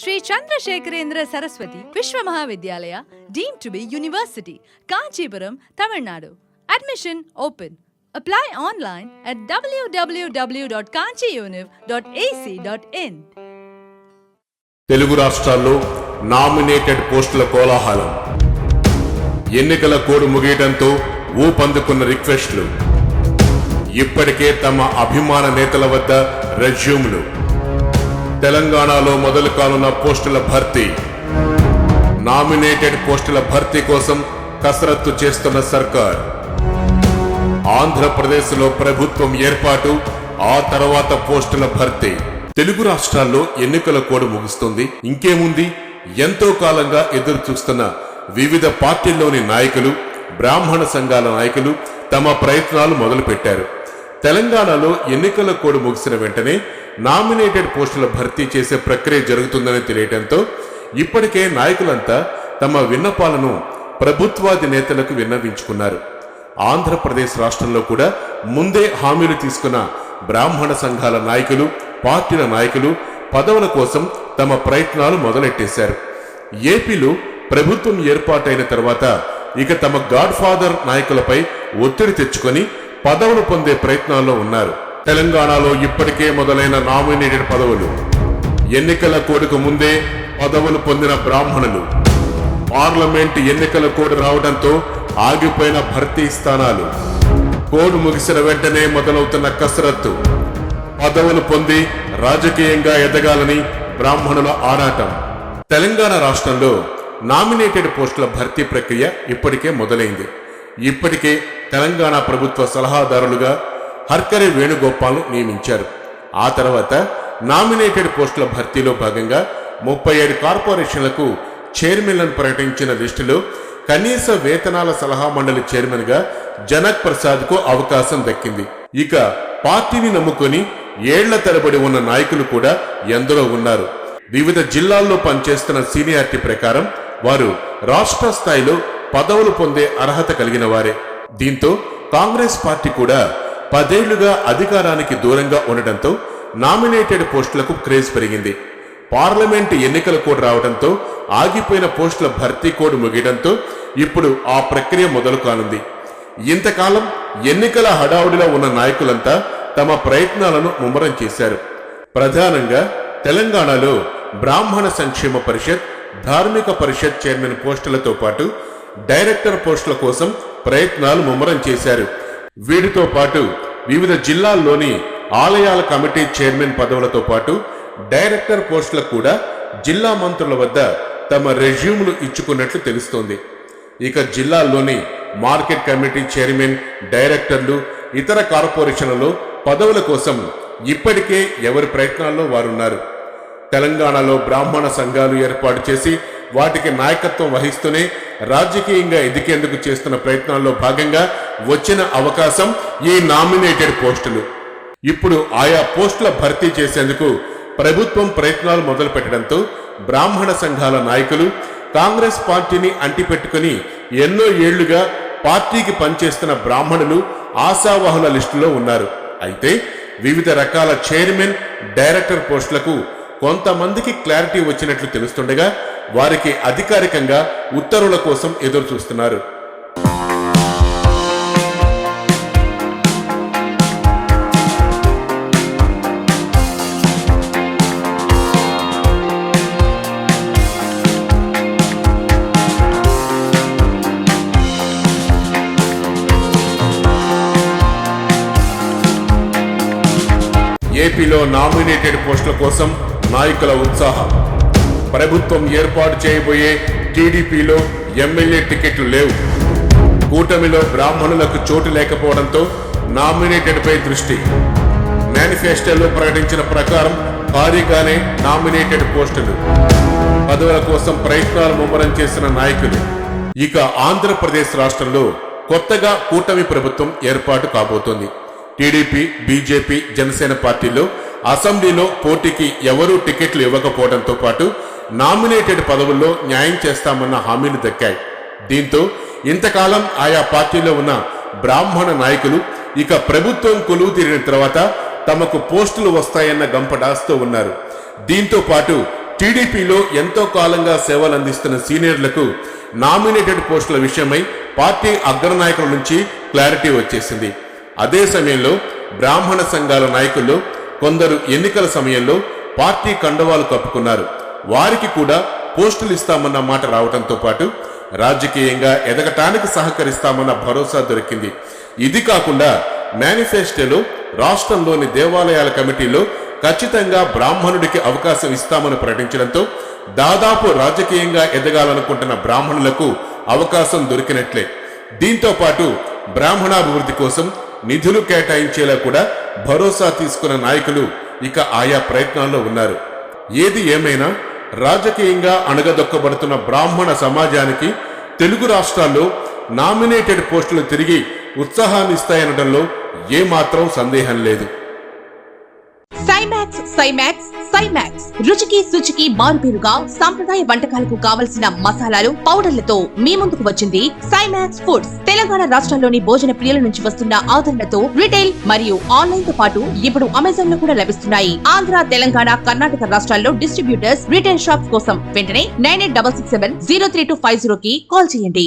Sri Chandrasekharendra Saraswathi Vishwa Mahavidyalaya deemed to be university Kanchipuram Tamil Nadu. Admission open apply online at WWW dot kanchiuniv dot AC dot in Telugu రాష్ట్రాల్లో nominated పోస్టుల కోలాహలం. ఎన్నికల code ముగియడంతో ఊపందుకున్న రిక్వెస్టులు. ఇప్పటికే తమ అభిమాన నేతల వద్ద రెజ్యూమ్లు. తెలంగాణలో మొదలు కానున్న పోస్టుల భర్తీ. నామినేటెడ్ పోస్టుల భర్తీ కోసం కసరత్తు చేస్తున్న సర్కార్. ఆంధ్రప్రదేశ్లో ప్రభుత్వం ఏర్పాటు ఆ తర్వాత పోస్టుల భర్తీ. తెలుగు రాష్ట్రాల్లో ఎన్నికల కోడ్ ముగుస్తుంది. ఇంకేముంది? ఎంతో కాలంగా ఎదురు చూస్తున్న వివిధ పార్టీల్లోని నాయకులు బ్రాహ్మణ సంఘాల నాయకులు తమ ప్రయత్నాలు మొదలుపెట్టారు. తెలంగాణలో ఎన్నికల కోడ్ ముగిసిన వెంటనే నామినేటెడ్ పోస్టుల భర్తీ చేసే ప్రక్రియ జరుగుతుందని తెలియటంతో ఇప్పటికే నాయకులంతా తమ విన్నపాలను ప్రభుత్వాది నేతలకు విన్నవించుకున్నారు. ఆంధ్రప్రదేశ్ రాష్ట్రంలో కూడా ముందే హామీలు తీసుకున్న బ్రాహ్మణ సంఘాల నాయకులు పార్టీల నాయకులు పదవుల కోసం తమ ప్రయత్నాలు మొదలెట్టేశారు. ఏపీలో ప్రభుత్వం ఏర్పాటైన తర్వాత ఇక తమ గాడ్ఫాదర్ నాయకులపై ఒత్తిడి తెచ్చుకొని పదవులు పొందే ప్రయత్నాల్లో ఉన్నారు. తెలంగాణలో ఇప్పటికే మొదలైన నామినేటెడ్ పదవులు. ఎన్నికల కోడుకు ముందే పదవులు పొందిన బ్రాహ్మణులు. పార్లమెంట్ ఎన్నికల కోడ్ రావడంతో ఆగిపోయిన భర్తీ స్థానాలు. కోడ్ ముగిసిన వెంటనే మొదలవుతున్న కసరత్తు. పదవులు పొంది రాజకీయంగా ఎదగాలని బ్రాహ్మణుల ఆరాటం. తెలంగాణ రాష్ట్రంలో నామినేటెడ్ పోస్టుల భర్తీ ప్రక్రియ ఇప్పటికే మొదలైంది. ఇప్పటికే తెలంగాణ ప్రభుత్వ సలహాదారులుగా హర్కరే వేణుగోపాల్ను నియమించారు. ఆ తర్వాత నామినేటెడ్ పోస్టుల భర్తీలో భాగంగా ముప్పై ఏడు కార్పొరేషన్లకు చైర్మన్లను ప్రకటించిన లిస్టులో కనీస వేతనాల సలహా మండలి చైర్మన్గా జనక్ ప్రసాద్కు అవకాశం దక్కింది. ఇక పార్టీని నమ్ముకొని ఏళ్ళ తరబడి ఉన్న నాయకులు కూడా ఎందరో ఉన్నారు. వివిధ జిల్లాల్లో పనిచేస్తున్న సీనియారిటీ ప్రకారం వారు రాష్ట్ర స్థాయిలో పదవులు పొందే అర్హత కలిగిన వారే. దీంతో కాంగ్రెస్ పార్టీ కూడా పదేళ్ళుగా అధికారానికి దూరంగా ఉండటంతో నామినేటెడ్ పోస్టులకు క్రేజ్ పెరిగింది. పార్లమెంటు ఎన్నికల కోడ్ రావడంతో ఆగిపోయిన పోస్టుల భర్తీ కోడ్ ముగియడంతో ఇప్పుడు ఆ ప్రక్రియ మొదలు కానుంది. ఇంతకాలం ఎన్నికల హడావుడిలో ఉన్న నాయకులంతా తమ ప్రయత్నాలను ముమ్మరం చేశారు. ప్రధానంగా తెలంగాణలో బ్రాహ్మణ సంక్షేమ పరిషత్ ధార్మిక పరిషత్ చైర్మన్ పోస్టులతో పాటు డైరెక్టర్ పోస్టుల కోసం ప్రయత్నాలు ముమ్మరం చేశారు. వీటితో పాటు వివిధ జిల్లాల్లోని ఆలయాల కమిటీ చైర్మన్ పదవులతో పాటు డైరెక్టర్ పోస్టులకు కూడా జిల్లా మంత్రుల వద్ద తమ రెజ్యూమ్లు ఇచ్చుకున్నట్లు తెలుస్తోంది. ఇక జిల్లాల్లోని మార్కెట్ కమిటీ చైర్మన్ డైరెక్టర్లు ఇతర కార్పొరేషన్లలో పదవుల కోసం ఇప్పటికే ఎవరి ప్రయత్నాల్లో వారున్నారు. తెలంగాణలో బ్రాహ్మణ సంఘాలు ఏర్పాటు చేసి వాటికి నాయకత్వం వహిస్తూనే రాజకీయంగా ఎదికేందుకు చేస్తున్న ప్రయత్నాల్లో భాగంగా వచ్చిన అవకాశం ఈ నామినేటెడ్ పోస్టులు. ఇప్పుడు ఆయా పోస్టుల భర్తీ చేసేందుకు ప్రభుత్వం ప్రయత్నాలు మొదలుపెట్టడంతో బ్రాహ్మణ సంఘాల నాయకులు కాంగ్రెస్ పార్టీని అంటిపెట్టుకుని ఎన్నో ఏళ్ళుగా పార్టీకి పనిచేస్తున్న బ్రాహ్మణులు ఆశావాహుల లిస్టులో ఉన్నారు. అయితే వివిధ రకాల చైర్మన్ డైరెక్టర్ పోస్టులకు కొంతమందికి క్లారిటీ వచ్చినట్లు తెలుస్తుండగా వారికి అధికారికంగా ఉత్తర్వుల కోసం ఎదురు చూస్తున్నారు ఏపీలో నామినేటెడ్ పోస్టుల కోసం నాయకుల ఉత్సాహం. ప్రభుత్వం ఏర్పాటు చేయబోయే టీడీపీలో ఎమ్మెల్యే టికెట్లు లేవు. కూటమిలో బ్రాహ్మణులకు చోటు లేకపోవడంతో నామినేటెడ్ పై దృష్టి. మేనిఫెస్టోలో ప్రకటించిన ప్రకారం భారీగానే నామినేటెడ్ పోస్టులు. పదవుల కోసం ప్రయత్నాలు ముమ్మరం చేసిన నాయకులు. ఇక ఆంధ్రప్రదేశ్ రాష్ట్రంలో కొత్తగా కూటమి ప్రభుత్వం ఏర్పాటు కాబోతోంది. టీడీపీ బీజేపీ జనసేన పార్టీలో అసెంబ్లీలో పోటీకి ఎవరూ టికెట్లు ఇవ్వకపోవడంతో పాటు నామినేటెడ్ పదవుల్లో న్యాయం చేస్తామన్న హామీలు దక్కాయి. దీంతో ఇంతకాలం ఆయా పార్టీలో ఉన్న బ్రాహ్మణ నాయకులు ఇక ప్రభుత్వం కొలువు తీరిన తర్వాత తమకు పోస్టులు వస్తాయన్న గంపడాస్తూ ఉన్నారు. దీంతో పాటు టీడీపీలో ఎంతో కాలంగా సేవలు అందిస్తున్న సీనియర్లకు నామినేటెడ్ పోస్టుల విషయమై పార్టీ అగ్రనాయకుల నుంచి క్లారిటీ వచ్చేసింది. అదే సమయంలో బ్రాహ్మణ సంఘాల నాయకుల్లో కొందరు ఎన్నికల సమయంలో పార్టీ కండవాలు కప్పుకున్నారు. వారికి కూడా పోస్టులు ఇస్తామన్న మాట రావడంతో పాటు రాజకీయంగా ఎదగటానికి సహకరిస్తామన్న భరోసా దొరికింది. ఇది కాకుండా మేనిఫెస్టోలో రాష్ట్రంలోని దేవాలయాల కమిటీలో ఖచ్చితంగా బ్రాహ్మణుడికి అవకాశం ఇస్తామని ప్రకటించడంతో దాదాపు రాజకీయంగా ఎదగాలనుకుంటున్న బ్రాహ్మణులకు అవకాశం దొరికినట్లే. దీంతో పాటు బ్రాహ్మణాభివృద్ధి కోసం నిధులు కేటాయించేలా కూడా భరోసా తీసుకున్న నాయకులు ఇక ఆయా ప్రయత్నాల్లో ఉన్నారు. ఏది ఏమైనా రాజకీయంగా అణగదొక్కబడుతున్న బ్రాహ్మణ సమాజానికి తెలుగు రాష్ట్రాల్లో నామినేటెడ్ పోస్టులు తిరిగి ఉత్సాహాన్ని ఇస్తాయనడంలో ఏమాత్రం సందేహం లేదు. సైమాక్స్ సైమాక్స్. సైమాక్స్ రుచికి శుచికి మారుపేరుగా సాంప్రదాయ వంటకాలకు కావలసిన మసాలాలు పౌడర్లతో మీ ముందుకు వచ్చింది సైమాక్స్ ఫుడ్స్. తెలంగాణ రాష్ట్రంలోని భోజన ప్రియుల నుంచి వస్తున్న ఆదరణతో రిటైల్ మరియు ఆన్లైన్తో పాటు ఇప్పుడు అమెజాన్లో కూడా లభిస్తున్నాయి. ఆంధ్ర తెలంగాణ కర్ణాటక రాష్ట్రాల్లో డిస్ట్రిబ్యూటర్స్ రిటైల్ షాప్స్ కోసం వెంటనే nine eight double six seven zero three two five zero కి కాల్ చేయండి.